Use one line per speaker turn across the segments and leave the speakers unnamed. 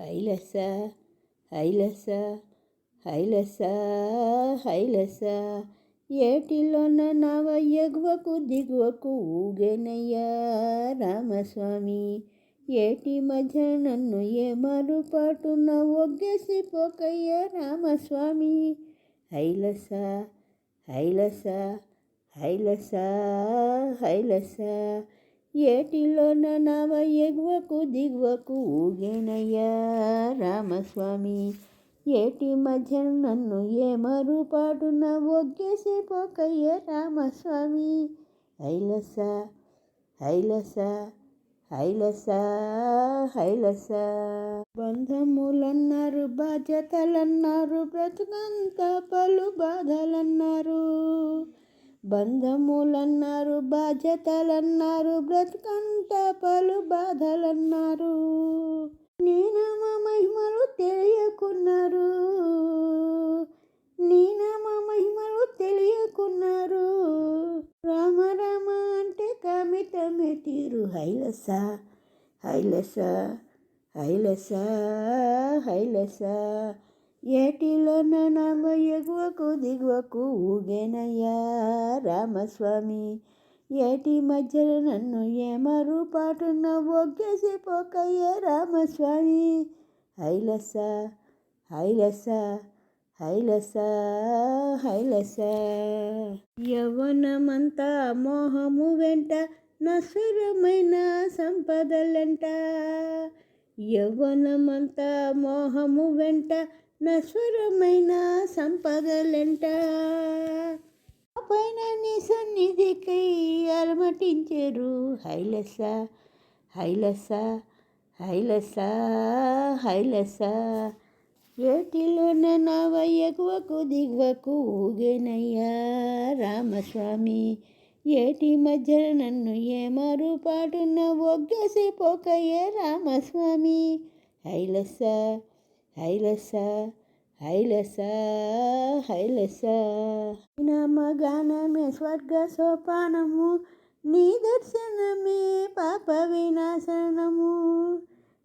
హైలస హైలస హైలస హైలస. ఏటిలోన నవ ఎగువకు దిగువకు ఊగెనయ్యా రామస్వామి. ఏటి మధ్య నన్ను ఏ మరుపాటున ఒగ్గేసి పోకయ్య రామస్వామి. హైలస హైలస హైలస హైలస. ఏటిలోన నవ ఎగువకు దిగువకు ఊగేనయ్యా రామస్వామి. ఏటి మధ్య నన్ను ఏ మరుపాటున ఒగ్గేసి పోకయ్య రామస్వామి. హైలస హైలస హైలస హైలస. బంధములన్నారు బాధ్యతలన్నారు బ్రతుకంత పలు బాధలన్నారు. బంధములన్నారు బాధ్యతలన్నారు బ్రతుకంతా పలు బాధలన్నారు. నేనమ మహిమలు తెలియకున్నారు. నేనమ మహిమలు తెలియకున్నారు. రామ రామ అంటే కమితమే తీరు హైలస హైలస హైలస హైలస. ఏటిలోన నామ ఎగువకు దిగువకు ఊగేనయ్యా రామస్వామి. ఏటి మధ్యలో నన్ను ఏమరు పాటున్న ఒగ్గేసి పోకయ్య రామస్వామి. హైలస హైలస హైలస హైలస. యవ్వనమంతా మోహము వెంట నసురమైన సంపదలంట. యవ్వనమంతా మోహము వెంట నశ్వరమైన సంపదలంట. పైన నీ సన్నిధికై అలమటించరు. హైలస హైలస హైలస హైలస. ఏటిలోన నవ ఎగువకు దిగువకు ఊగేనయ్యా రామస్వామి. ఏటి మధ్య నన్ను ఏమారు పాటున్న ఒగ్గసి పోకయ్యే రామస్వామి. హైలస హైలస హైలస హైలస. నమగానమే స్వర్గ సోపానము నీ దర్శనమే పాప వినాశనము.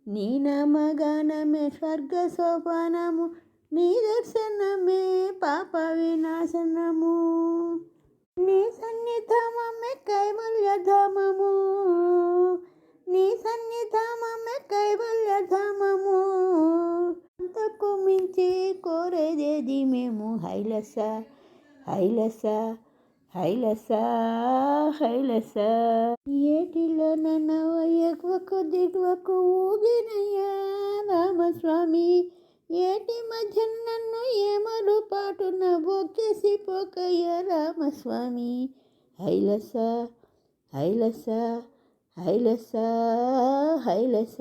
నీ నమగానమే స్వర్గ సోపానము నీ దర్శనమే పాప వినాశనము. నీ సన్నిధామమే అంతకు మించి కోరేదేది మేము? హైలస హైలస హైలస హైలస. ఏటిలో నన్నవ ఎగువకు దిగువకు ఊగినయ్యా రామస్వామి. ఏటి మధ్య నన్ను ఏమరు పాటున బొక్కేసి పోకయ్య రామస్వామి? హైలస హైలస హైలస హైలస.